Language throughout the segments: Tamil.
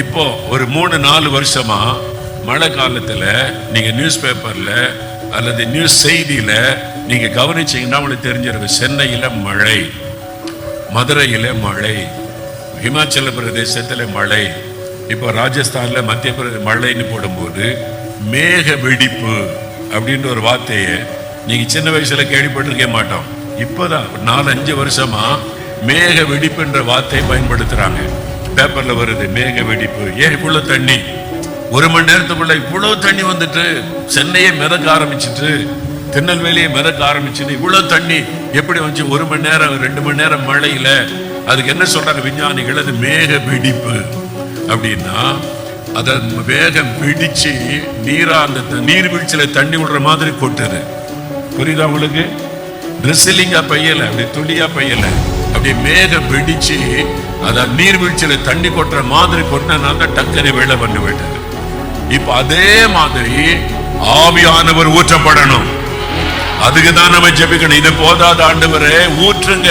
இப்போ ஒரு மூணு நாலு வருஷமா மழை காலத்தில் நீங்க நியூஸ் பேப்பர்ல அல்லது நியூஸ் செய்தியில நீங்க கவனிச்சீங்கன்னா உங்களுக்கு தெரிஞ்சிருக்கும். சென்னையில மழை மதுரையில மழை ஹிமாச்சல பிரதேசத்தில் மழை இப்போ ராஜஸ்தான்ல மத்திய பிரதேச மழைன்னு போடும்போது மேக வெடிப்பு அப்படின்ற ஒரு வார்த்தையை நீங்க சின்ன வயசுல கேள்விப்பட்டிருக்க மாட்டோம். இப்போதான் ஒரு நாலு அஞ்சு வருஷமா மேக வெடிப்புன்ற வார்த்தையை பயன்படுத்துறாங்க. பேப்பர்ல வருது மேக வெடிப்பு. ஏன் இவ்வளவு தண்ணி? ஒரு மணி நேரத்துக்குள்ள இவ்வளவு தண்ணி வந்துட்டு சென்னையை மிதக்க ஆரம்பிச்சிட்டு திருநெல்வேலியை மிதக்க ஆரம்பிச்சுட்டு இவ்வளவு தண்ணி எப்படி வந்துச்சு? ஒரு மணி நேரம் ரெண்டு மணி நேரம் மழையில அதுக்கு என்ன சொல்றாங்க விஞ்ஞானிகள்? அது மேக வெடிப்பு. அப்படின்னா அதை வேகம் வெடிச்சு நீரா அந்த நீர் நீர்வீழ்ச்சியில தண்ணி விடுற மாதிரி கொட்டுது. புரியுதா உங்களுக்கு? ட்ரெஸ்ஸிலிங்கா பையல அப்படி துளியா பையலை அப்படி மேகம் வெடிச்சு அத நீர்வீழ்ச்சியில தண்ணி கொட்டுற மாதிரி கொட்டினால தான் டக்குனு வெள்ளம் பண்ணி விட்டாரு இப்ப அதே மாதிரி ஆவியானவர் ஊற்றப்படணும். அதுக்கு தான் நம்ம ஜெபிக்கணும். இது போதாத ஆண்டவரே ஊற்றுங்க.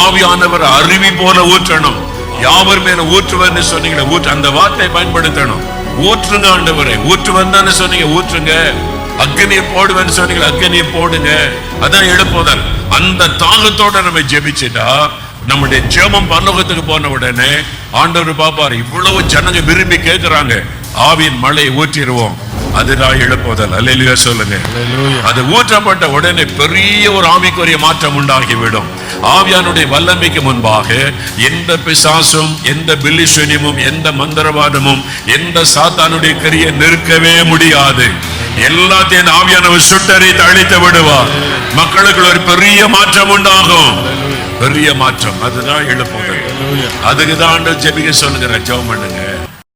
ஆவியானவர் அருவி போல ஊற்றணும். யாவர் மேல ஊற்றுவர்னு சொன்னீங்களே ஊற்று அந்த வார்த்தை பயன்படுத்தணும். ஊற்றுங்க ஆண்டவரே ஊற்றுவன் தானே சொன்னீங்க ஊற்றுங்க. அக்னியை போடுவேன்னு சொன்னீங்க அக்னியை போடுங்க. அதான் எழுப்புதல். அந்த தாகத்தோட நம்ம ஜெபிச்சுட்டா நம்முடைய ஜெபம் பரலோகத்துக்கு போன உடனே ஆண்டவர் பாப்பாரு இவ்வளவு ஜனங்க விரும்பி கேட்கிறாங்க ஆவியின் மழை ஊற்றிடுவோம். அதுதான் எழுப்புதல். அல்லையா சொல்லுங்க. அது ஊற்றப்பட்ட உடனே பெரிய ஒரு ஆவிக்குரிய மாற்றம் உண்டாகிவிடும். ஆவியானுடைய வல்லமைக்கு முன்பாக எந்த பிசாசும் எந்த பில்லிஷனியமும் எந்த மந்திரவாதமும் எந்த சாத்தானுடைய கிரியை நிற்கவே முடியாது. எல்லாத்தையும் ஆவியானவர் சுட்டறி அழித்து விடுவார். மக்களுக்கு ஒரு பெரிய மாற்றம் உண்டாகும். பெரிய மாற்றம். அதுதான் எழுப்புங்கள் அதுக்கு தான் ஜெபிக்க சொல்லுங்க ஜெபம் பண்ணுங்க.